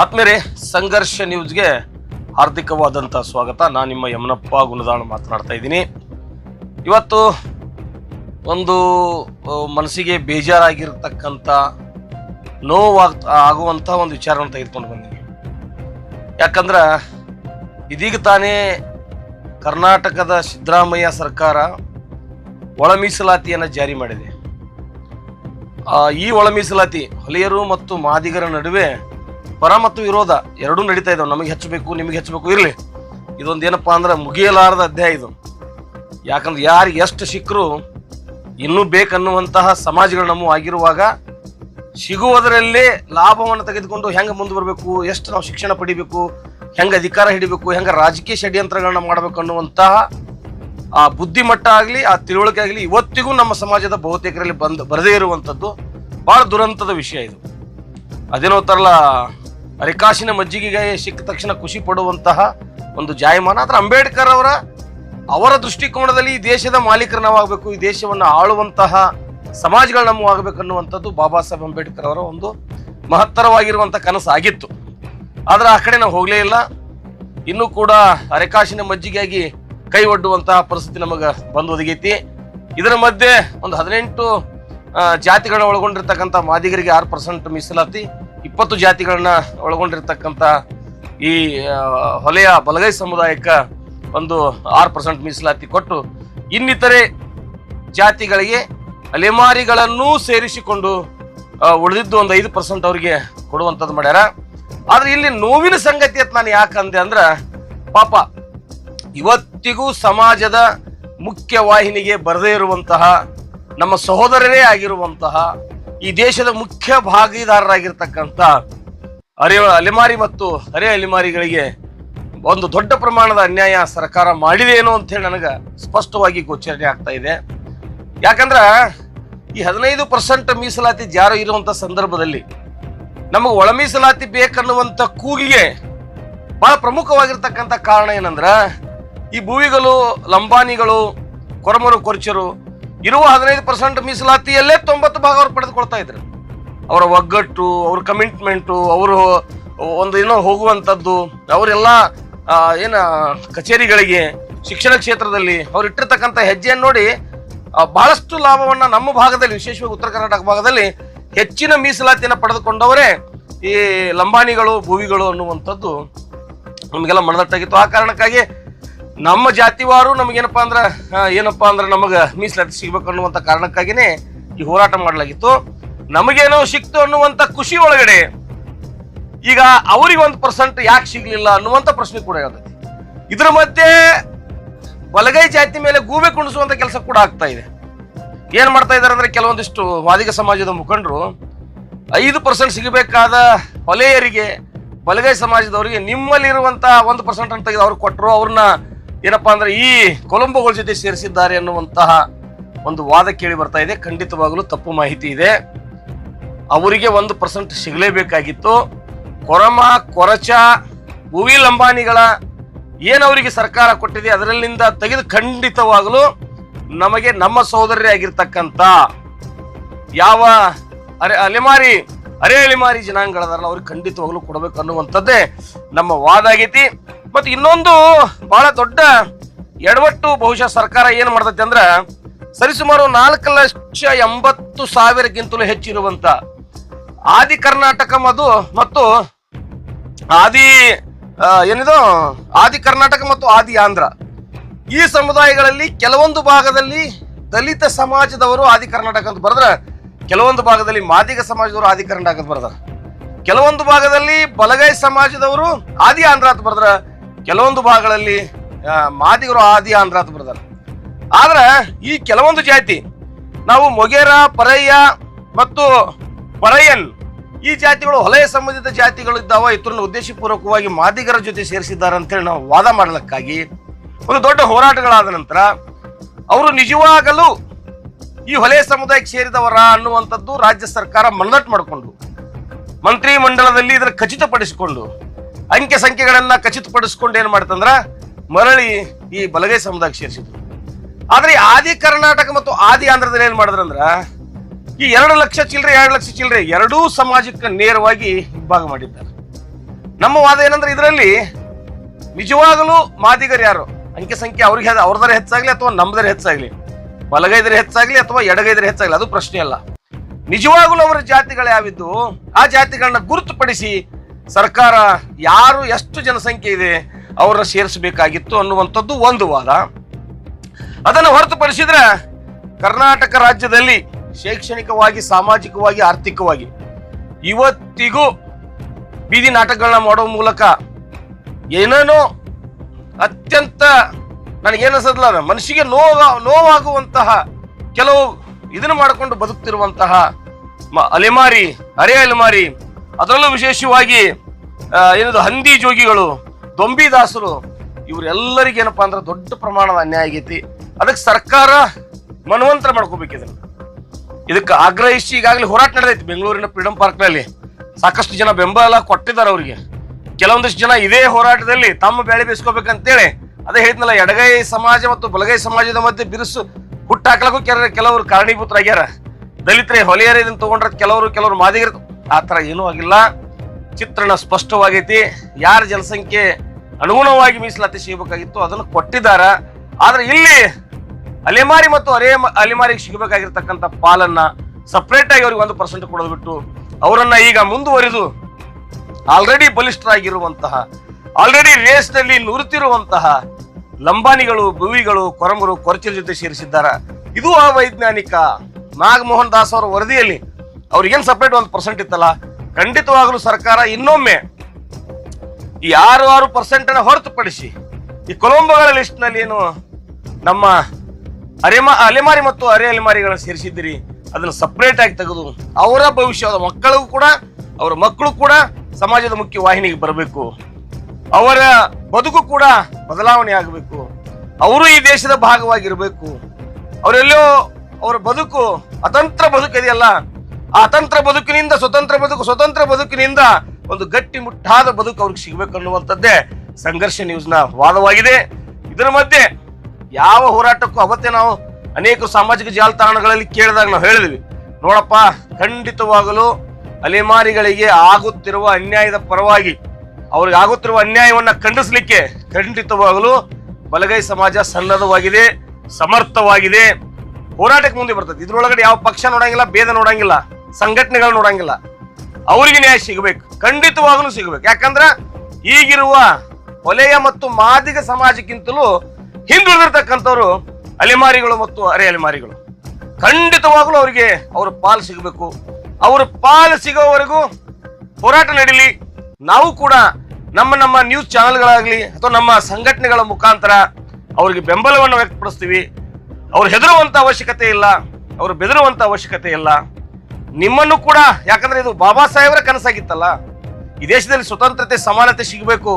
ಆತ್ಮೇರೆ ಸಂಘರ್ಷ ನ್ಯೂಸ್ಗೆ ಹಾರ್ದಿಕವಾದಂಥ ಸ್ವಾಗತ. ನಾನು ನಿಮ್ಮ ಯಮನಪ್ಪ ಗುಣದಾಳ್ ಮಾತನಾಡ್ತಾ ಇದ್ದೀನಿ. ಇವತ್ತು ಒಂದು ಮನಸ್ಸಿಗೆ ಬೇಜಾರಾಗಿರ್ತಕ್ಕಂಥ ನೋವಾಗ ಆಗುವಂಥ ಒಂದು ವಿಚಾರವನ್ನು ತೆಗೆದುಕೊಂಡು ಬಂದೀನಿ. ಯಾಕಂದ್ರೆ, ಇದೀಗ ತಾನೇ ಕರ್ನಾಟಕದ ಸಿದ್ದರಾಮಯ್ಯ ಸರ್ಕಾರ ಒಳ ಮೀಸಲಾತಿಯನ್ನು ಜಾರಿ ಮಾಡಿದೆ. ಈ ಒಳ ಮೀಸಲಾತಿ, ಹೊಲೆಯರು ಮತ್ತು ಮಾದಿಗರ ನಡುವೆ ಪರ ಮತ್ತು ವಿರೋಧ ಎರಡೂ ನಡೀತಾ ಇದಾವೆ. ನಮಗೆ ಹೆಚ್ಚಬೇಕು, ನಿಮಗೆ ಹೆಚ್ಚಬೇಕು, ಇರಲಿ. ಇದೊಂದು ಏನಪ್ಪಾ ಅಂದ್ರೆ ಮುಗಿಯಲಾರದ ಅಧ್ಯಾಯ ಇದು. ಯಾಕಂದ್ರೆ ಯಾರು ಎಷ್ಟು ಸಿಕ್ಕರು ಇನ್ನೂ ಬೇಕನ್ನುವಂತಹ ಸಮಾಜಗಳು ನಮ್ಮ ಆಗಿರುವಾಗ ಸಿಗುವುದರಲ್ಲಿ ಲಾಭವನ್ನು ತೆಗೆದುಕೊಂಡು ಹೆಂಗೆ ಮುಂದೆ ಬರಬೇಕು, ಎಷ್ಟು ನಾವು ಶಿಕ್ಷಣ ಪಡಿಬೇಕು, ಹೆಂಗೆ ಅಧಿಕಾರ ಹಿಡಿಬೇಕು, ಹೆಂಗೆ ರಾಜಕೀಯ ಷಡ್ಯಂತ್ರಗಳನ್ನ ಮಾಡಬೇಕು ಅನ್ನುವಂತಹ ಆ ಬುದ್ಧಿಮಟ್ಟ ಆಗಲಿ, ಆ ತಿಳುವಳಿಕೆ ಆಗಲಿ ಇವತ್ತಿಗೂ ನಮ್ಮ ಸಮಾಜದ ಬಹುತೇಕರಲ್ಲಿ ಬಂದು, ಬರದೇ ಇರುವಂಥದ್ದು ಭಾಳ ದುರಂತದ ವಿಷಯ ಇದು. ಅದೇನೋ ತರಲ್ಲ ಅರಿಕಾಸಿನ ಮಜ್ಜಿಗೆಗೆ ಸಿಕ್ಕ ತಕ್ಷಣ ಖುಷಿ ಪಡುವಂತಹ ಒಂದು ಜಾಯಮಾನ. ಆದ್ರೆ ಅಂಬೇಡ್ಕರ್ ಅವರ ಅವರ ದೃಷ್ಟಿಕೋನದಲ್ಲಿ ಈ ದೇಶದ ಮಾಲೀಕರು ನಾವಾಗಬೇಕು, ಈ ದೇಶವನ್ನು ಆಳುವಂತಹ ಸಮಾಜಗಳು ನಮ್ಮ ಆಗಬೇಕು ಅನ್ನುವಂಥದ್ದು ಬಾಬಾ ಸಾಹೇಬ್ ಅಂಬೇಡ್ಕರ್ ಅವರ ಒಂದು ಮಹತ್ತರವಾಗಿರುವಂಥ ಕನಸು ಆಗಿತ್ತು ಆದ್ರೆ ಆ ಕಡೆ ನಾವು ಹೋಗಲೇ ಇಲ್ಲ. ಇನ್ನೂ ಕೂಡ ಅರೆಕಾಸಿನ ಮಜ್ಜಿಗೆಯಾಗಿ ಕೈ ಒಡ್ಡುವಂತಹ ಪರಿಸ್ಥಿತಿ ನಮಗೆ ಬಂದು ಒದಗೈತಿ. ಇದರ ಮಧ್ಯೆ ಒಂದು ಹದಿನೆಂಟು ಜಾತಿಗಳ ಜಾತಿಗಳನ್ನ ಒಳಗೊಂಡಿರ್ತಕ್ಕಂಥ ಮಾದಿಗರಿಗೆ ಆರು ಪರ್ಸೆಂಟ್ ಮೀಸಲಾತಿ. ಇಪ್ಪತ್ತು ಜಾತಿಗಳನ್ನ ಒಳಗೊಂಡಿರ್ತಕ್ಕಂಥ ಈ ಹೊಲೆಯ ಬಲಗೈ ಸಮುದಾಯಕ್ಕೆ ಒಂದು ಆರು ಪರ್ಸೆಂಟ್ ಮೀಸಲಾತಿ ಕೊಟ್ಟು ಇನ್ನಿತರೆ ಜಾತಿಗಳಿಗೆ ಅಲೆಮಾರಿಗಳನ್ನೂ ಸೇರಿಸಿಕೊಂಡು ಉಳಿದಿದ್ದು ಒಂದು ಐದು ಪರ್ಸೆಂಟ್ ಅವರಿಗೆ ಕೊಡುವಂಥದ್ದು ಮಾಡ್ಯಾರ. ಆದ್ರೆ ಇಲ್ಲಿ ನೋವಿನ ಸಂಗತಿ ಅಂತ ನಾನು ಯಾಕಂದೆ ಅಂದ್ರೆ, ಪಾಪ ಇವತ್ತಿಗೂ ಸಮಾಜದ ಮುಖ್ಯ ವಾಹಿನಿಗೆ ಬರದೇ ಇರುವಂತಹ, ನಮ್ಮ ಸಹೋದರರೇ ಆಗಿರುವಂತಹ ಈ ದೇಶದ ಮುಖ್ಯ ಭಾಗಿದಾರರಾಗಿರ್ತಕ್ಕಂಥ ಅರೆ ಅಲೆಮಾರಿ ಮತ್ತು ಅರೆ ಅಲೆಮಾರಿಗಳಿಗೆ ಒಂದು ದೊಡ್ಡ ಪ್ರಮಾಣದ ಅನ್ಯಾಯ ಸರ್ಕಾರ ಮಾಡಿದೇನೋ ಅಂತ ಹೇಳಿ ನನಗೆ ಸ್ಪಷ್ಟವಾಗಿ ಗೋಚರಣೆ ಆಗ್ತಾ ಇದೆ. ಯಾಕಂದ್ರೆ ಈ ಹದಿನೈದು ಪರ್ಸೆಂಟ್ ಮೀಸಲಾತಿ ಜಾರು ಇರುವಂತ ಸಂದರ್ಭದಲ್ಲಿ ನಮಗೆ ಒಳ ಮೀಸಲಾತಿ ಬೇಕನ್ನುವಂಥ ಕೂಗಿಗೆ ಬಹಳ ಪ್ರಮುಖವಾಗಿರ್ತಕ್ಕಂಥ ಕಾರಣ ಏನಂದ್ರೆ ಈ ಭೂವಿಗಳು ಲಂಬಾನಿಗಳು, ಕೊರಮರು, ಕೊರ್ಚರು ಇರುವ ಹದಿನೈದು ಪರ್ಸೆಂಟ್ ಮೀಸಲಾತಿಯಲ್ಲೇ ತೊಂಬತ್ತು ಭಾಗ ಅವ್ರು ಪಡೆದುಕೊಳ್ತಾ ಇದ್ರು. ಅವರ ಒಗ್ಗಟ್ಟು, ಅವ್ರ ಕಮಿಟ್ಮೆಂಟು ಅವರು ಒಂದು ಏನೋ ಹೋಗುವಂಥದ್ದು, ಅವರೆಲ್ಲ ಏನ, ಕಚೇರಿಗಳಿಗೆ, ಶಿಕ್ಷಣ ಕ್ಷೇತ್ರದಲ್ಲಿ ಅವ್ರು ಇಟ್ಟಿರ್ತಕ್ಕಂಥ ಹೆಜ್ಜೆಯನ್ನು ನೋಡಿ ಬಹಳಷ್ಟು ಲಾಭವನ್ನು ನಮ್ಮ ಭಾಗದಲ್ಲಿ, ವಿಶೇಷವಾಗಿ ಉತ್ತರ ಕರ್ನಾಟಕ ಭಾಗದಲ್ಲಿ ಹೆಚ್ಚಿನ ಮೀಸಲಾತಿಯನ್ನು ಪಡೆದುಕೊಂಡವರೇ ಈ ಲಂಬಾಣಿಗಳು, ಭೂವಿಗಳು ಅನ್ನುವಂಥದ್ದು ನಮಗೆಲ್ಲ ಮನದಟ್ಟಾಗಿತ್ತು. ಆ ಕಾರಣಕ್ಕಾಗಿ ನಮ್ಮ ಜಾತಿವಾರು ನಮಗೇನಪ್ಪ ಅಂದ್ರೆ ಏನಪ್ಪಾ ಅಂದ್ರೆ ನಮಗೆ ಮೀಸಲಾತಿ ಸಿಗ್ಬೇಕು ಅನ್ನುವಂಥ ಕಾರಣಕ್ಕಾಗಿನೇ ಈ ಹೋರಾಟ ಮಾಡಲಾಗಿತ್ತು. ನಮಗೇನೋ ಸಿಕ್ತು ಅನ್ನುವಂಥ ಖುಷಿ ಒಳಗಡೆ ಈಗ ಅವ್ರಿಗೆ ಒಂದು ಪರ್ಸೆಂಟ್ ಯಾಕೆ ಸಿಗ್ಲಿಲ್ಲ ಅನ್ನುವಂಥ ಪ್ರಶ್ನೆ ಕೂಡ ಹೇಳ್ತೈತಿ ಇದ್ರ ಮಧ್ಯೆ ಬಲಗೈ ಜಾತಿ ಮೇಲೆ ಗೂಬೆ ಕುಣಿಸುವಂಥ ಕೆಲಸ ಕೂಡ ಆಗ್ತಾ ಇದೆ. ಏನ್ ಮಾಡ್ತಾ ಇದ್ದಾರೆ ಅಂದ್ರೆ ಕೆಲವೊಂದಿಷ್ಟು ವಾದಿಗ ಸಮಾಜದ ಮುಖಂಡರು, ಐದು ಪರ್ಸೆಂಟ್ ಸಿಗಬೇಕಾದ ಹೊಲೆಯರಿಗೆ ಬಲಗೈ ಸಮಾಜದವರಿಗೆ ನಿಮ್ಮಲ್ಲಿರುವಂತ ಒಂದು ಪರ್ಸೆಂಟ್ ಅಂತ ಅವ್ರಿಗೆ ಕೊಟ್ಟರು ಅವ್ರನ್ನ ಏನಪ್ಪಾ ಅಂದ್ರೆ ಈ ಕೊಲಂಬೋಗಳ ಜೊತೆ ಸೇರಿಸಿದ್ದಾರೆ ಅನ್ನುವಂತಹ ಒಂದು ವಾದ ಕೇಳಿ ಬರ್ತಾ ಇದೆ. ಖಂಡಿತವಾಗಲೂ ತಪ್ಪು ಮಾಹಿತಿ ಇದೆ. ಅವರಿಗೆ ಒಂದು ಪರ್ಸೆಂಟ್ ಸಿಗಲೇಬೇಕಾಗಿತ್ತು. ಕೊರಮ, ಕೊರಚ ಭೂವಿ ಲಂಬಾಣಿಗಳ ಏನು ಅವರಿಗೆ ಸರ್ಕಾರ ಕೊಟ್ಟಿದೆ ಅದರಲ್ಲಿಂದ ತೆಗೆದು ಖಂಡಿತವಾಗಲೂ ನಮಗೆ ನಮ್ಮ ಸಹೋದರಿ ಆಗಿರ್ತಕ್ಕಂತ ಯಾವ ಅರೆ ಅಲೆಮಾರಿ ಅರೆ ಅಲೆಮಾರಿ ಜನಾಂಗಗಳದಾರಲ್ಲ ಅವ್ರಿಗೆ ಖಂಡಿತವಾಗ್ಲೂ ಕೊಡಬೇಕು ಅನ್ನುವಂಥದ್ದೇ ನಮ್ಮ ವಾದ ಆಗೈತಿ ಮತ್ತು ಇನ್ನೊಂದು ಬಹಳ ದೊಡ್ಡ ಎಡವಟ್ಟು ಬಹುಶಃ ಸರ್ಕಾರ ಏನು ಮಾಡ್ತೈತಿ ಅಂದ್ರೆ ಸರಿಸುಮಾರು ನಾಲ್ಕು ಲಕ್ಷ ಎಂಬತ್ತು ಸಾವಿರಕ್ಕಿಂತಲೂ ಹೆಚ್ಚಿರುವಂತ ಆದಿ ಕರ್ನಾಟಕ ಮದು ಮತ್ತು ಆದಿ ಏನಿದು? ಆದಿ ಕರ್ನಾಟಕ ಮತ್ತು ಆದಿ ಆಂಧ್ರ. ಈ ಸಮುದಾಯಗಳಲ್ಲಿ ಕೆಲವೊಂದು ಭಾಗದಲ್ಲಿ ದಲಿತ ಸಮಾಜದವರು ಆದಿ ಕರ್ನಾಟಕ ಅಂತ ಬರೆದ್ರೆ, ಕೆಲವೊಂದು ಭಾಗದಲ್ಲಿ ಮಾದಿಗ ಸಮಾಜದವರು ಆದಿ ಕರ್ನಾಟಕ ಅಂತ ಬರ್ದಾರ, ಕೆಲವೊಂದು ಭಾಗದಲ್ಲಿ ಬಲಗೈ ಸಮಾಜದವರು ಆದಿ ಆಂಧ್ರ ಅಂತ ಬರ್ದ್ರ ಕೆಲವೊಂದು ಭಾಗಗಳಲ್ಲಿ ಮಾದಿಗರು ಆದಿ ಆಂಧ್ರ ಅಂತ ಬರ್ತಾರೆ ಆದ್ರೆ ಈ ಕೆಲವೊಂದು ಜಾತಿ, ನಾವು ಮೊಗೇರ, ಪರಯ್ಯ ಮತ್ತು ಪರಯ್ಯನ್, ಈ ಜಾತಿಗಳು ಹೊಲೆಯ ಸಂಬಂಧಿತ ಜಾತಿಗಳು ಇದ್ದಾವ, ಇತರನ್ನು ಉದ್ದೇಶಪೂರ್ವಕವಾಗಿ ಮಾದಿಗರ ಜೊತೆ ಸೇರಿಸಿದ್ದಾರೆ ಅಂತೇಳಿ ನಾವು ವಾದ ಮಾಡಲಿಕ್ಕಾಗಿ ಒಂದು ದೊಡ್ಡ ಹೋರಾಟಗಳಾದ ನಂತರ, ಅವರು ನಿಜವಾಗಲೂ ಈ ಹೊಲೆಯ ಸಮುದಾಯಕ್ಕೆ ಸೇರಿದವರ ಅನ್ನುವಂಥದ್ದು ರಾಜ್ಯ ಸರ್ಕಾರ ಮನದಟ್ಟು ಮಾಡಿಕೊಂಡು ಮಂತ್ರಿ ಮಂಡಲದಲ್ಲಿ ಇದರ ಖಚಿತಪಡಿಸಿಕೊಂಡು ಅಂಕೆ ಸಂಖ್ಯೆಗಳನ್ನ ಖಚಿತಪಡಿಸ್ಕೊಂಡು ಏನ್ ಮಾಡ್ತಂದ್ರ ಮರಳಿ ಈ ಬಲಗೈ ಸಮುದಾಯಕ್ಕೆ ಸೇರಿಸಿದ್ರು. ಆದ್ರೆ ಆದಿ ಕರ್ನಾಟಕ ಮತ್ತು ಆದಿ ಆಂಧ್ರದಲ್ಲಿ ಏನ್ ಮಾಡಿದ್ರಂದ್ರ ಈ ಎರಡು ಲಕ್ಷ ಚಿಲ್ಲರೆ ಎರಡು ಲಕ್ಷ ಚಿಲ್ಲರೆ ಎರಡೂ ಸಮಾಜಕ್ಕೆ ನೇರವಾಗಿ ಭಾಗ ಮಾಡಿದ್ದಾರೆ. ನಮ್ಮ ವಾದ ಏನಂದ್ರೆ ಇದರಲ್ಲಿ ನಿಜವಾಗಲೂ ಮಾದಿಗರು ಯಾರು? ಅಂಕೆ ಸಂಖ್ಯೆ ಅವ್ರಿಗೆ ಅವ್ರದರ ಹೆಚ್ಚಾಗ್ಲಿ ಅಥವಾ ನಮ್ದರ ಹೆಚ್ಚಾಗ್ಲಿ? ಬಲಗೈದರ ಹೆಚ್ಚಾಗ್ಲಿ ಅಥವಾ ಎಡಗೈದರ ಹೆಚ್ಚಾಗ್ಲಿ? ಅದು ಪ್ರಶ್ನೆ ಅಲ್ಲ. ನಿಜವಾಗಲೂ ಅವರ ಜಾತಿಗಳು ಯಾವಿದ್ದು ಆ ಜಾತಿಗಳನ್ನ ಗುರುತುಪಡಿಸಿ ಸರ್ಕಾರ ಯಾರು ಎಷ್ಟು ಜನಸಂಖ್ಯೆ ಇದೆ ಅವರನ್ನ ಸೇರಿಸಬೇಕಾಗಿತ್ತು ಅನ್ನುವಂಥದ್ದು ಒಂದು ವಾದ. ಅದನ್ನು ಹೊರತುಪಡಿಸಿದ್ರೆ ಕರ್ನಾಟಕ ರಾಜ್ಯದಲ್ಲಿ ಶೈಕ್ಷಣಿಕವಾಗಿ, ಸಾಮಾಜಿಕವಾಗಿ, ಆರ್ಥಿಕವಾಗಿ ಇವತ್ತಿಗೂ ಬೀದಿ ನಾಟಕಗಳನ್ನ ಮಾಡೋ ಮೂಲಕ ಏನೇನೋ ಅತ್ಯಂತ ನನಗೇನಿಸಲ್ಲ ಮನಸ್ಸಿಗೆ ನೋವ, ನೋವಾಗುವಂತಹ ಕೆಲವು ಇದನ್ನು ಮಾಡಿಕೊಂಡು ಬದುಕ್ತಿರುವಂತಹ ಅಲೆಮಾರಿ, ಅರೆ ಅಲೆಮಾರಿ ಅದರಲ್ಲೂ ವಿಶೇಷವಾಗಿ ಏನದು ಹಂದಿ ಜೋಗಿಗಳು ದೊಂಬಿದಾಸರು ಇವರೆಲ್ಲರಿಗೆ ಏನಪ್ಪಾ ಅಂದ್ರೆ ದೊಡ್ಡ ಪ್ರಮಾಣದ ಅನ್ಯಾಯ ಆಗೈತಿ. ಅದಕ್ಕೆ ಸರ್ಕಾರ ಮನವಂತರ ಮಾಡ್ಕೋಬೇಕು ಇದನ್ನ. ಇದಕ್ಕೆ ಆಗ್ರಹಿಸಿ ಈಗಾಗಲೇ ಹೋರಾಟ ನಡೆದೈತಿ ಬೆಂಗಳೂರಿನ ಫ್ರೀಡಂ ಪಾರ್ಕ್ನಲ್ಲಿ. ಸಾಕಷ್ಟು ಜನ ಬೆಂಬಲ ಕೊಟ್ಟಿದ್ದಾರೆ ಅವರಿಗೆ. ಕೆಲವೊಂದಿಷ್ಟು ಜನ ಇದೇ ಹೋರಾಟದಲ್ಲಿ ತಮ್ಮ ಬೆಳೆ ಬೇಯಿಸ್ಕೋಬೇಕಂತೇಳಿ ಅದೇ ಹೇಳಿದ್ನಲ್ಲ, ಎಡಗೈ ಸಮಾಜ ಮತ್ತು ಬಲಗೈ ಸಮಾಜದ ಮಧ್ಯೆ ಬಿರುಸು ಹುಟ್ಟಾಕ್ಲಕ್ಕೂ ಕೆಲ ಕೆಲವರು ಕಾರಣೀಭೂತರಾಗ್ಯಾರ. ದಲಿತರೇ, ಹೊಲೆಯರ ಇದನ್ನ ತಗೊಂಡ್ರೆ ಕೆಲವರು ಕೆಲವರು ಮಾದಿಗರು ಆ ಥರ ಏನೂ ಆಗಿಲ್ಲ. ಚಿತ್ರಣ ಸ್ಪಷ್ಟವಾಗೈತಿ. ಯಾರ ಜನಸಂಖ್ಯೆ ಅನುಗುಣವಾಗಿ ಮೀಸಲಾತಿ ಸಿಗಬೇಕಾಗಿತ್ತು ಅದನ್ನು ಕೊಟ್ಟಿದ್ದಾರೆ. ಆದ್ರೆ ಇಲ್ಲಿ ಅಲೆಮಾರಿ ಮತ್ತು ಅರೆ ಅಲೆಮಾರಿಗೆ ಸಿಗಬೇಕಾಗಿರ್ತಕ್ಕಂಥ ಪಾಲನ್ನ ಸಪ್ರೇಟ್ ಆಗಿ ಅವ್ರಿಗೆ ಒಂದು ಪರ್ಸೆಂಟ್ ಕೊಡೋದು ಬಿಟ್ಟು ಅವರನ್ನ ಈಗ ಮುಂದುವರಿದು ಆಲ್ರೆಡಿ ಬಲಿಷ್ಠರಾಗಿರುವಂತಹ ಆಲ್ರೆಡಿ ರೇಸ್ನಲ್ಲಿ ನುರಿತಿರುವಂತಹ ಲಂಬಾನಿಗಳು ಭುವಿಗಳು ಕೊರಮರು ಕೊರಚರ ಜೊತೆ ಸೇರಿಸಿದ್ದಾರೆ. ಇದು ಆ ವೈಜ್ಞಾನಿಕ ನಾಗಮೋಹನ್ ದಾಸ್ ಅವರ ವರದಿಯಲ್ಲಿ ಅವ್ರಿಗೇನ್ ಸಪ್ರೇಟ್ ಒಂದು ಪರ್ಸೆಂಟ್ ಇತ್ತಲ್ಲ? ಖಂಡಿತವಾಗಲೂ ಸರ್ಕಾರ ಇನ್ನೊಮ್ಮೆ ಈ ಆರು ಆರು ಪರ್ಸೆಂಟ್ ಅನ್ನ ಹೊರತುಪಡಿಸಿ ಈ ಕೊಲಂಬೋಗಳ ಲಿಸ್ಟ್ನಲ್ಲಿ ಏನು ನಮ್ಮ ಅರೆಮಾ ಅಲೆಮಾರಿ ಮತ್ತು ಅರೆ ಅಲೆಮಾರಿಗಳನ್ನ ಸೇರಿಸಿದ್ದೀರಿ, ಅದನ್ನು ಸಪ್ರೇಟ್ ಆಗಿ ತೆಗೆದು ಅವರ ಭವಿಷ್ಯದ ಮಕ್ಕಳಿಗೂ ಕೂಡ, ಅವರ ಮಕ್ಕಳು ಕೂಡ ಸಮಾಜದ ಮುಖ್ಯ ವಾಹಿನಿಗೆ ಬರಬೇಕು. ಅವರ ಬದುಕು ಕೂಡ ಬದಲಾವಣೆ ಆಗಬೇಕು. ಅವರು ಈ ದೇಶದ ಭಾಗವಾಗಿರಬೇಕು. ಅವರೆಲ್ಲೋ ಅವರ ಬದುಕು ಅತಂತ್ರ ಬದುಕಿದೆಯಲ್ಲ ಅತಂತ್ರ ಬದುಕಿನಿಂದ, ಸ್ವತಂತ್ರ ಬದುಕು, ಸ್ವತಂತ್ರ ಬದುಕಿನಿಂದ ಒಂದು ಗಟ್ಟಿ ಮುಟ್ಟಾದ ಬದುಕು ಅವ್ರಿಗೆ ಸಿಗಬೇಕು ಅನ್ನುವಂಥದ್ದೇ ಸಂಘರ್ಷ ನ್ಯೂಸ್ನ ವಾದವಾಗಿದೆ. ಇದರ ಮಧ್ಯೆ ಯಾವ ಹೋರಾಟಕ್ಕೂ ಅವತ್ತೇ ನಾವು ಅನೇಕ ಸಾಮಾಜಿಕ ಜಾಲತಾಣಗಳಲ್ಲಿ ಕೇಳಿದಾಗ ನಾವು ಹೇಳಿದ್ವಿ, ನೋಡಪ್ಪ, ಖಂಡಿತವಾಗಲೂ ಅಲೆಮಾರಿಗಳಿಗೆ ಆಗುತ್ತಿರುವ ಅನ್ಯಾಯದ ಪರವಾಗಿ, ಅವ್ರಿಗೆ ಆಗುತ್ತಿರುವ ಅನ್ಯಾಯವನ್ನು ಖಂಡಿಸಲಿಕ್ಕೆ ಖಂಡಿತವಾಗಲು ಬಲಗೈ ಸಮಾಜ ಸನ್ನದ್ಧವಾಗಿದೆ, ಸಮರ್ಥವಾಗಿದೆ. ಹೋರಾಟಕ್ಕೆ ಮುಂದೆ ಬರ್ತದೆ. ಇದ್ರೊಳಗಡೆ ಯಾವ ಪಕ್ಷ ನೋಡಂಗಿಲ್ಲ, ಭೇದ ನೋಡಂಗಿಲ್ಲ. ಸಂಘಟನೆಗಳು ನೋಡಂಗಿಲ್ಲ. ಅವರಿಗೆ ನ್ಯಾಯ ಸಿಗಬೇಕು. ಖಂಡಿತವಾಗ್ಲೂ ಸಿಗಬೇಕು. ಯಾಕಂದ್ರ ಈಗಿರುವ ಒಲೆಯ ಮತ್ತು ಮಾದಿಗ ಸಮಾಜಕ್ಕಿಂತಲೂ ಹಿಂದುಳಿದಿರ್ತಕ್ಕಂಥವ್ರು ಅಲೆಮಾರಿಗಳು ಮತ್ತು ಅರೆ ಅಲೆಮಾರಿಗಳು. ಖಂಡಿತವಾಗಲೂ ಅವರಿಗೆ ಅವ್ರ ಪಾಲು ಸಿಗಬೇಕು. ಅವ್ರ ಪಾಲು ಸಿಗೋವರೆಗೂ ಹೋರಾಟ ನಡೀಲಿ. ನಾವು ಕೂಡ ನಮ್ಮ ನಮ್ಮ ನ್ಯೂಸ್ ಚಾನೆಲ್ಗಳಾಗ್ಲಿ ಅಥವಾ ನಮ್ಮ ಸಂಘಟನೆಗಳ ಮುಖಾಂತರ ಅವರಿಗೆ ಬೆಂಬಲವನ್ನು ವ್ಯಕ್ತಪಡಿಸ್ತೀವಿ. ಅವ್ರು ಹೆದರುವಂತ ಅವಶ್ಯಕತೆ ಇಲ್ಲ. ಅವರು ಬೆದರುವಂತ ಅವಶ್ಯಕತೆ ಇಲ್ಲ. ನಿಮ್ಮನ್ನು ಕೂಡ, ಯಾಕಂದ್ರೆ ಇದು ಬಾಬಾ ಸಾಹೇಬರ ಕನಸಾಗಿತ್ತಲ್ಲ? ಈ ದೇಶದಲ್ಲಿ ಸ್ವತಂತ್ರತೆ, ಸಮಾನತೆ ಸಿಗಬೇಕು,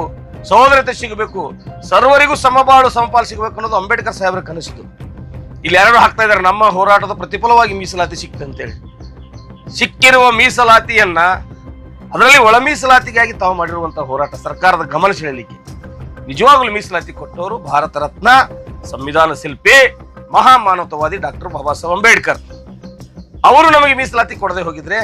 ಸಹೋದರತೆ ಸಿಗಬೇಕು, ಸರ್ವರಿಗೂ ಸಮಬಾಳು, ಸಮಪಾಲು ಸಿಗಬೇಕು ಅನ್ನೋದು ಅಂಬೇಡ್ಕರ್ ಸಾಹೇಬರ ಕನಸಿತು ಇಲ್ಲಿ ಯಾರು ಹಾಕ್ತಾ ಇದ್ದಾರೆ, ನಮ್ಮ ಹೋರಾಟದ ಪ್ರತಿಫಲವಾಗಿ ಮೀಸಲಾತಿ ಸಿಕ್ತು ಅಂತೇಳಿ. ಸಿಕ್ಕಿರುವ ಮೀಸಲಾತಿಯನ್ನ, ಅದರಲ್ಲಿ ಒಳ ಮೀಸಲಾತಿಗಾಗಿ ತಾವು ಮಾಡಿರುವಂತಹ ಹೋರಾಟ ಸರ್ಕಾರದ ಗಮನ ಸೆಳೆಯಲಿಕ್ಕೆ. ನಿಜವಾಗ್ಲೂ ಮೀಸಲಾತಿ ಕೊಟ್ಟವರು ಭಾರತ ರತ್ನ, ಸಂವಿಧಾನ ಶಿಲ್ಪಿ, ಮಹಾಮಾನವತವಾದಿ ಡಾಕ್ಟರ್ ಬಾಬಾ ಸಾಹೇಬ್ ಅಂಬೇಡ್ಕರ್. ಅವರು ನಮಗೆ ಮೀಸಲಾತಿ ಕೊಡದೆ ಹೋಗಿದ್ರೆ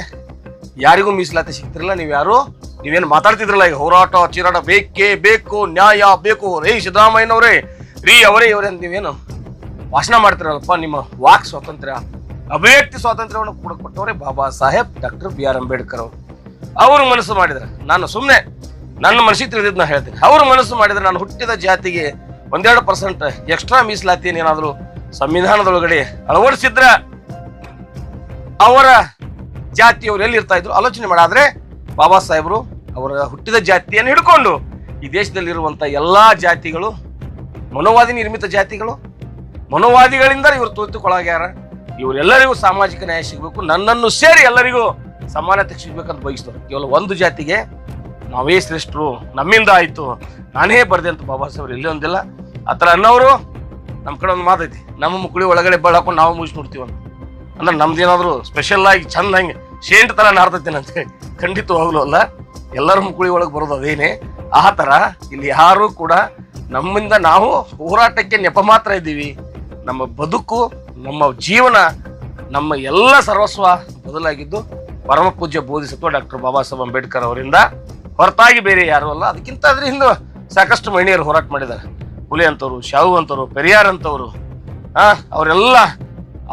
ಯಾರಿಗೂ ಮೀಸಲಾತಿ ಸಿಗ್ತಿರಲಿಲ್ಲ ನೀವು ಯಾರು? ನೀವೇನು ಮಾತಾಡ್ತಿದ್ರಲ್ಲ, ಈಗ ಹೋರಾಟ ಚಿರಾಟ ಬೇಕೇ ಬೇಕು, ನ್ಯಾಯ ಬೇಕು, ರೇ ಸಿದ್ದರಾಮಯ್ಯನವರೇ, ರೀ ಅವರೇ ಇವರೇ ಅಂತ ನೀವೇನು ಭಾಷಣ ಮಾಡ್ತಿರಲ್ಲಪ್ಪ, ನಿಮ್ಮ ವಾಕ್ ಸ್ವಾತಂತ್ರ್ಯ, ಅಭಿವ್ಯಕ್ತಿ ಸ್ವಾತಂತ್ರ್ಯವನ್ನು ಕೂಡ ಕೊಟ್ಟವರೇ Baba Saheb, doctor B R Ambedkar ಅವರು. ಅವರು ಮನಸ್ಸು ಮಾಡಿದ್ರೆ, ನಾನು ಸುಮ್ಮನೆ ನನ್ನ ಮನಸ್ಸಿಗೆ ತಿಳಿದಿದ್ದು ನಾನು ಹೇಳ್ತೀನಿ. ಅವರು ಮನಸ್ಸು ಮಾಡಿದ್ರೆ ನಾನು ಹುಟ್ಟಿದ ಜಾತಿಗೆ ಒಂದೆರಡು ಪರ್ಸೆಂಟ್ ಎಕ್ಸ್ಟ್ರಾ ಮೀಸಲಾತಿ ಏನಾದರೂ ಸಂವಿಧಾನದೊಳಗಡೆ ಅಳವಡಿಸಿದ್ರ ಅವರ ಜಾತಿಯವರು ಎಲ್ಲಿ ಇರ್ತಾ ಇದ್ರು ಆಲೋಚನೆ ಮಾಡಾದ್ರೆ ಬಾಬಾ ಸಾಹೇಬರು ಅವರ ಹುಟ್ಟಿದ ಜಾತಿಯನ್ನು ಹಿಡ್ಕೊಂಡು ಈ ದೇಶದಲ್ಲಿರುವಂಥ ಎಲ್ಲಾ ಜಾತಿಗಳು ಮನೋವಾದಿ ನಿರ್ಮಿತ ಜಾತಿಗಳು, ಮನೋವಾದಿಗಳಿಂದ ಇವರು ತೋತುಕೊಳಗ್ಯಾರ. ಇವರೆಲ್ಲರಿಗೂ ಸಾಮಾಜಿಕ ನ್ಯಾಯ ಸಿಗಬೇಕು, ನನ್ನನ್ನು ಸೇರಿ ಎಲ್ಲರಿಗೂ ಸಮಾನತೆ ಸಿಗಬೇಕಂತ ಬಯಸ್ತಾರೆ ಕೇವಲ ಒಂದು ಜಾತಿಗೆ ನಾವೇ ಶ್ರೇಷ್ಠರು, ನಮ್ಮಿಂದ ಆಯ್ತು. ನಾನೇ ಬರ್ದೆ ಅಂತ ಬಾಬಾ ಸಾಹೇಬ್ರು ಇಲ್ಲಿ ಒಂದಿಲ್ಲ ಆ ಥರ ಅನ್ನೋರು ನಮ್ಮ ಕಡೆ ಒಂದು ಮಾತೈತಿ, ನಮ್ಮ ಮುಕ್ಕಳಿ ಒಳಗಡೆ ಬಳಕೊಂಡು ನಾವು ಮುಗಿಸ್ಬಿಡ್ತೀವಿ ನೋಡ್ತೀವಿ ಅಂತ ಅಂದ್ರೆ ನಮ್ದೇನಾದ್ರು ಸ್ಪೆಷಲ್ ಆಗಿ ಚಂದ ಹಂಗೆ ಶೇಂಟ್ ತರ ಖಂಡಿತ ಖಂಡಿತವಾಗ್ಲೂ ಅಲ್ಲ. ಎಲ್ಲರ ಮುಕುಳಿ ಒಳಗೆ ಬರೋದು ಅದೇನೆ. ಆ ಥರ ಇಲ್ಲಿ ಯಾರು ಕೂಡ ನಮ್ಮಿಂದ ನಾವು ಹೋರಾಟಕ್ಕೆ ನೆಪ ಮಾತ್ರ ಇದ್ದೀವಿ. ನಮ್ಮ ಬದುಕು, ನಮ್ಮ ಜೀವನ, ನಮ್ಮ ಎಲ್ಲ ಸರ್ವಸ್ವ ಬದಲಾಗಿದ್ದು ಪರಮ ಪೂಜ್ಯ ಬೋಧಿಸತ್ವ ಡಾಕ್ಟರ್ ಬಾಬಾ ಸಾಹೇಬ್ ಅಂಬೇಡ್ಕರ್ ಅವರಿಂದ. ಹೊರತಾಗಿ ಬೇರೆ ಯಾರು ಅಲ್ಲ. ಅದಕ್ಕಿಂತ ಅದ್ರ ಹಿಂದೆ ಸಾಕಷ್ಟು ಮಹಿಳೆಯರು ಹೋರಾಟ ಮಾಡಿದ್ದಾರೆ. ಹುಲಿ ಅಂತವ್ರು ಶಾವು ಅಂತವ್ರು ಪೆರಿಯಾರ್ ಅಂತವ್ರು ಅವರೆಲ್ಲ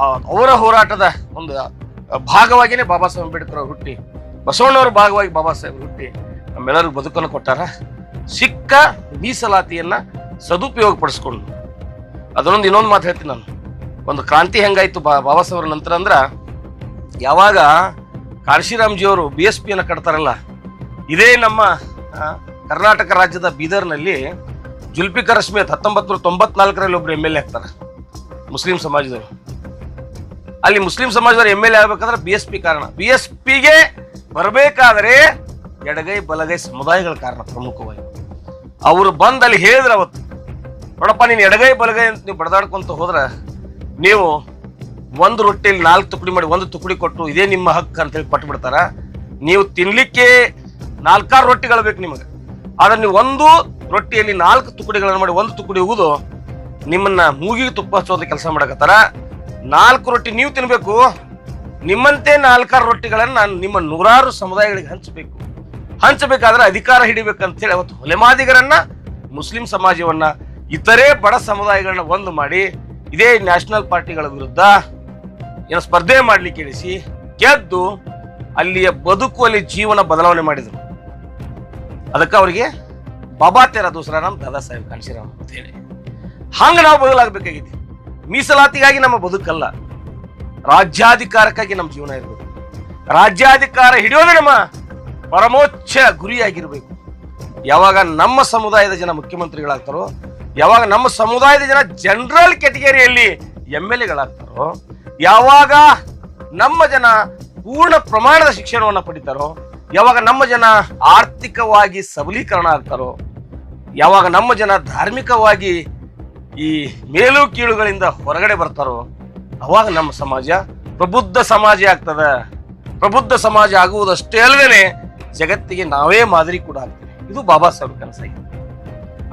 ಅವರ ಹೋರಾಟದ ಒಂದು ಭಾಗವಾಗಿನೇ ಬಾಬಾ ಸಾಹೇಬ್ ಅಂಬೇಡ್ಕರ್ ಅವ್ರು ಹುಟ್ಟಿ. ಬಸವಣ್ಣವ್ರ ಭಾಗವಾಗಿ ಬಾಬಾ ಸಾಹೇಬ್ ಹುಟ್ಟಿ. ನಮ್ಮೆಲ್ಲರಿಗೂ ಬದುಕನ್ನು ಕೊಟ್ಟಾರ. ಸಿಕ್ಕ ಮೀಸಲಾತಿಯನ್ನ ಸದುಪಯೋಗ ಪಡಿಸ್ಕೊಂಡು ಅದರೊಂದು ಇನ್ನೊಂದು ಮಾತು ಹೇಳ್ತೀನಿ ನಾನು. ಒಂದು ಕ್ರಾಂತಿ ಹೆಂಗಾಯ್ತು ಬಾ, ಬಾಬಾ ಸಾಹೇಬ್ರ ನಂತರ ಅಂದ್ರೆ, ಯಾವಾಗ ಕಾಶಿರಾಮ್ಜಿಯವರು ಬಿ ಎಸ್ ಪಿಯನ್ನು ಕಟ್ತಾರಲ್ಲ, ಇದೇ ನಮ್ಮ ಕರ್ನಾಟಕ ರಾಜ್ಯದ ಬೀದರ್ನಲ್ಲಿ ಜುಲ್ಪಿಕರ್ ಅಸ್ಮೇತ್ ಹತ್ತೊಂಬತ್ತು ನೂರ ತೊಂಬತ್ನಾಲ್ಕರಲ್ಲಿ ಒಬ್ರು ಎಂ ಎಲ್ ಎ ಆಗ್ತಾರೆ, ಮುಸ್ಲಿಂ ಸಮಾಜದವರು. ಅಲ್ಲಿ ಮುಸ್ಲಿಂ ಸಮಾಜದವರು ಎಂ ಎಲ್ ಎ ಆಗ್ಬೇಕಾದ್ರೆ ಬಿ ಎಸ್ ಪಿ ಕಾರಣ. ಬಿ ಎಸ್ ಪಿಗೆ ಬರಬೇಕಾದ್ರೆ ಎಡಗೈ, ಬಲಗೈ ಸಮುದಾಯಗಳ ಕಾರಣ ಪ್ರಮುಖವಾಗಿ. ಅವರು ಬಂದು ಅಲ್ಲಿ ಹೇಳಿದ್ರು ಅವತ್ತು, ನೋಡಪ್ಪ, ನೀನು ಎಡಗೈ, ಬಲಗೈ ಅಂತ ನೀವು ಬಡದಾಡ್ಕೊಂತ ಹೋದ್ರೆ ನೀವು ಒಂದು ರೊಟ್ಟಿಯಲ್ಲಿ ನಾಲ್ಕು ತುಕಡಿ ಮಾಡಿ, ಒಂದು ತುಕಡಿ ಕೊಟ್ಟು ಇದೇ ನಿಮ್ಮ ಹಕ್ಕು ಅಂತೇಳಿ ಪಟ್ಟು ಬಿಡ್ತಾರ ನೀವು ತಿನ್ಲಿಕ್ಕೆ ನಾಲ್ಕಾರು ರೊಟ್ಟಿಗಳು ಬೇಕು ನಿಮಗೆ. ಆದ್ರೆ ನೀವು ಒಂದು ರೊಟ್ಟಿಯಲ್ಲಿ ನಾಲ್ಕು ತುಕಡಿಗಳನ್ನು ಮಾಡಿ ಒಂದು ತುಕಡಿ ಹೋಗುದು ನಿಮ್ಮನ್ನ ಮೂಗಿಗೆ ತುಪ್ಪ ಹಚ್ಚೋದ ಕೆಲಸ ಮಾಡಕತ್ತಾರ. ನಾಲ್ಕು ರೊಟ್ಟಿ ನೀವು ತಿನ್ಬೇಕು. ನಿಮ್ಮಂತೆ ನಾಲ್ಕಾರು ರೊಟ್ಟಿಗಳನ್ನು ನಾನು ನಿಮ್ಮ ನೂರಾರು ಸಮುದಾಯಗಳಿಗೆ ಹಂಚಬೇಕು. ಹಂಚಬೇಕಾದ್ರೆ ಅಧಿಕಾರ ಹಿಡಿಬೇಕಂತೇಳಿ ಅವತ್ತು ಹೊಲೆಮಾದಿಗರನ್ನ ಮುಸ್ಲಿಂ ಸಮಾಜವನ್ನ, ಇತರೆ ಬಡ ಸಮುದಾಯಗಳನ್ನ ಒಂದು ಮಾಡಿ, ಇದೇ ನ್ಯಾಷನಲ್ ಪಾರ್ಟಿಗಳ ವಿರುದ್ಧ ಏನು ಸ್ಪರ್ಧೆ ಮಾಡಲಿಕ್ಕೆ ಇಳಿಸಿ, ಗೆದ್ದು ಅಲ್ಲಿಯ ಬದುಕುವಲ್ಲಿ ಜೀವನ ಬದಲಾವಣೆ ಮಾಡಿದರು. ಅದಕ್ಕೆ ಅವರಿಗೆ ಬಾಬಾ ತೇರ ದೂಸರ ನಮ್ಮ ದಾದಾ ಸಾಹೇಬ್ ಕಾನ್ಶಿರಾಮ್ ಅಂತ ಹೇಳಿ. ಹಂಗೆ ನಾವು ಬದಲಾಗಬೇಕಾಗಿದೆ ಮೀಸಲಾತಿಗಾಗಿ ನಮ್ಮ ಬದುಕಲ್ಲ. ರಾಜ್ಯಾಧಿಕಾರಕ್ಕಾಗಿ ನಮ್ಮ ಜೀವನ ಇರಬೇಕು. ರಾಜ್ಯಾಧಿಕಾರ ಹಿಡಿಯೋದೇ ನಮ್ಮ ಪರಮೋಚ್ಚ ಗುರಿಯಾಗಿರಬೇಕು. ಯಾವಾಗ ನಮ್ಮ ಸಮುದಾಯದ ಜನ ಮುಖ್ಯಮಂತ್ರಿಗಳಾಗ್ತಾರೋ, ಯಾವಾಗ ನಮ್ಮ ಸಮುದಾಯದ ಜನ ಜನರಲ್ ಕೆಟಗರಿಯಲ್ಲಿ ಎಂ ಎಲ್ ಎಗಳಾಗ್ತಾರೋ ಯಾವಾಗ ನಮ್ಮ ಜನ ಪೂರ್ಣ ಪ್ರಮಾಣದ ಶಿಕ್ಷಣವನ್ನು ಪಡಿತಾರೋ, ಯಾವಾಗ ನಮ್ಮ ಜನ ಆರ್ಥಿಕವಾಗಿ ಸಬಲೀಕರಣ ಆಗ್ತಾರೋ, ಯಾವಾಗ ನಮ್ಮ ಜನ ಧಾರ್ಮಿಕವಾಗಿ ಈ ಮೇಲು ಕೀಳುಗಳಿಂದ ಹೊರಗಡೆ ಬರ್ತಾರೋ ಅವಾಗ ನಮ್ಮ ಸಮಾಜ ಪ್ರಬುದ್ಧ ಸಮಾಜ ಆಗ್ತದ. ಪ್ರಬುದ್ಧ ಸಮಾಜ ಆಗುವುದಷ್ಟೇ ಅಲ್ಲದೆ ಜಗತ್ತಿಗೆ ನಾವೇ ಮಾದರಿ ಕೂಡ ಆಗ್ತೇವೆ. ಇದು ಬಾಬಾ ಸಾಹೇಬ್ ಕನಸಾಗಿದೆ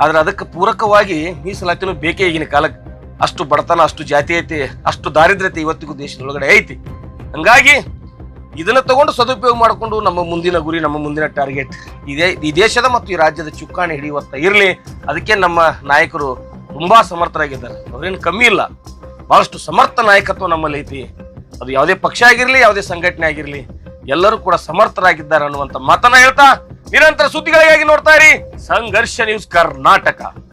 ಆದ್ರೆ ಅದಕ್ಕೆ ಪೂರಕವಾಗಿ ಮೀಸಲಾತಿನೂ ಬೇಕೇ ಈಗಿನ ಕಾಲಕ್ಕೆ. ಅಷ್ಟು ಬಡತನ, ಅಷ್ಟು ಜಾತೀಯತೆ, ಅಷ್ಟು ದಾರಿದ್ರ್ಯತೆ ಇವತ್ತಿಗೂ ದೇಶದೊಳಗಡೆ ಐತಿ. ಹಂಗಾಗಿ ಇದನ್ನ ತಗೊಂಡು ಸದುಪಯೋಗ ಮಾಡಿಕೊಂಡು ನಮ್ಮ ಮುಂದಿನ ಗುರಿ, ನಮ್ಮ ಮುಂದಿನ ಟಾರ್ಗೆಟ್ ಇದೇ ಈ ದೇಶದ ಮತ್ತು ಈ ರಾಜ್ಯದ ಚುಕ್ಕಾಣಿ ಹಿಡಿಯುವತ್ತ ಇರಲಿ. ಅದಕ್ಕೆ ನಮ್ಮ ನಾಯಕರು ತುಂಬಾ ಸಮರ್ಥರಾಗಿದ್ದಾರೆ. ಅವ್ರೇನು ಕಮ್ಮಿ ಇಲ್ಲ. ಬಹಳಷ್ಟು ಸಮರ್ಥ ನಾಯಕತ್ವ ನಮ್ಮಲ್ಲಿ ಐತಿ. ಅದು ಯಾವುದೇ ಪಕ್ಷ ಆಗಿರಲಿ, ಯಾವುದೇ ಸಂಘಟನೆ ಆಗಿರಲಿ, ಎಲ್ಲರೂ ಕೂಡ ಸಮರ್ಥರಾಗಿದ್ದಾರೆ ಅನ್ನುವಂತ ಮಾತನ್ನ ಹೇಳ್ತಾ ನಿರಂತರ ಸುದ್ದಿಗಳಿಗಾಗಿ ನೋಡ್ತಾ ಇರಿ. ಸಂಘರ್ಷ ನ್ಯೂಸ್ ಕರ್ನಾಟಕ.